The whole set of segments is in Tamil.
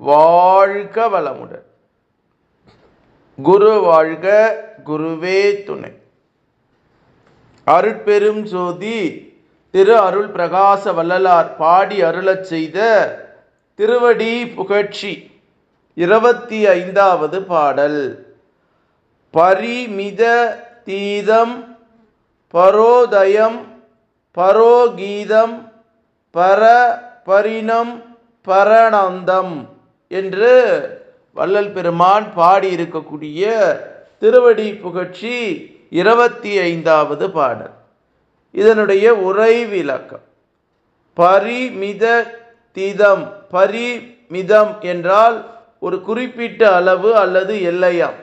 வாழ்க வளமுடன். குரு வாழ்க குருவே துணை. அருட்பெரும் ஜோதி திரு அருள் பிரகாச வள்ளலார் பாடி அருளச் செய்த திருவடி புகழ்ச்சி. இருபத்தி ஐந்தாவது பாடல். பரிமித தீதம் பரோதயம் பரோகீதம் பர பரிணம் பரணந்தம். என்று வள்ளல் பெருமான் பாடியிருக்கக்கூடிய திருவடி புகழ்ச்சி இருபத்தி ஐந்தாவது பாடல். இதனுடைய உரை விளக்கம். பரிமித திதம் பரிமிதம் என்றால் ஒரு குறிப்பிட்ட அளவு அல்லது எல்லையாம்.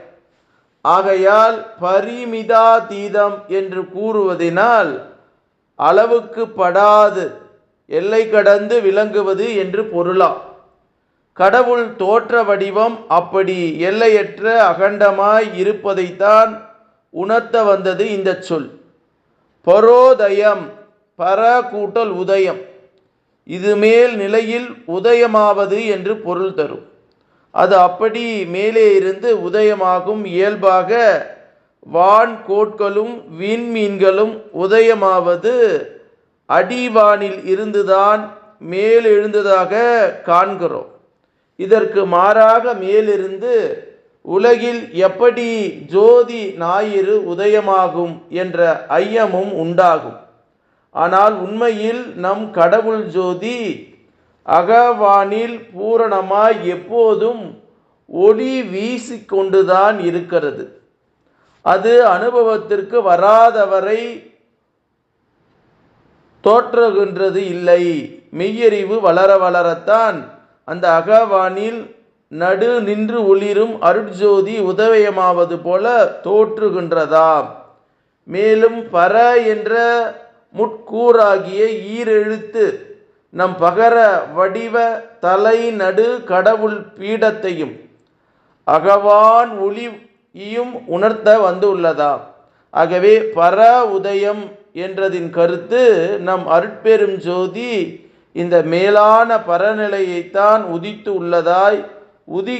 ஆகையால் பரிமிதாதீதம் என்று கூறுவதினால் அளவுக்கு படாது எல்லை கடந்து விளங்குவது என்று பொருளாம். கடவுள் தோற்ற வடிவம் அப்படி எல்லையற்ற அகண்டமாய் இருப்பதைத்தான் உணர்த்த வந்தது இந்த சொல். பரோதயம் பர கூட்டல் உதயம். இது மேல் நிலையில் உதயமாவது என்று பொருள் தரும். அது அப்படி மேலே இருந்து உதயமாகும் இயல்பாக வான் கோட்களும் விண்மீன்களும் உதயமாவது அடிவானில் இருந்துதான் மேலெழுந்ததாக காண்கிறோம். இதற்கு மாறாக மேலிருந்து உலகில் எப்படி ஜோதி ஞாயிறு உதயமாகும் என்ற ஐயமும் உண்டாகும். ஆனால் உண்மையில் நம் கடவுள் ஜோதி அகவானில் பூரணமாய் எப்போதும் ஒளி வீசிக்கொண்டுதான் இருக்கிறது. அது அனுபவத்திற்கு வராதவரை தோற்றுகின்றது இல்லை. மெய்யறிவு வளர வளரத்தான் அந்த அகவானில் நடு நின்று ஒளிரும் அருட்ஜோதி உதவயமாவது போல தோற்றுகின்றதாம் மேலும் பர என்ற முட்கூறாகிய ஈரெழுத்து நம் பகர வடிவ தலை நடு கடவுள் பீடத்தையும் அகவான் ஒளியும் உணர்த்த வந்துள்ளதா? ஆகவே பர உதயம் என்றதின் கருத்து நம் அருட்பெரும் ஜோதி இந்த மேலான பரநிலையைத்தான் உதித்து உள்ளதாய் உதி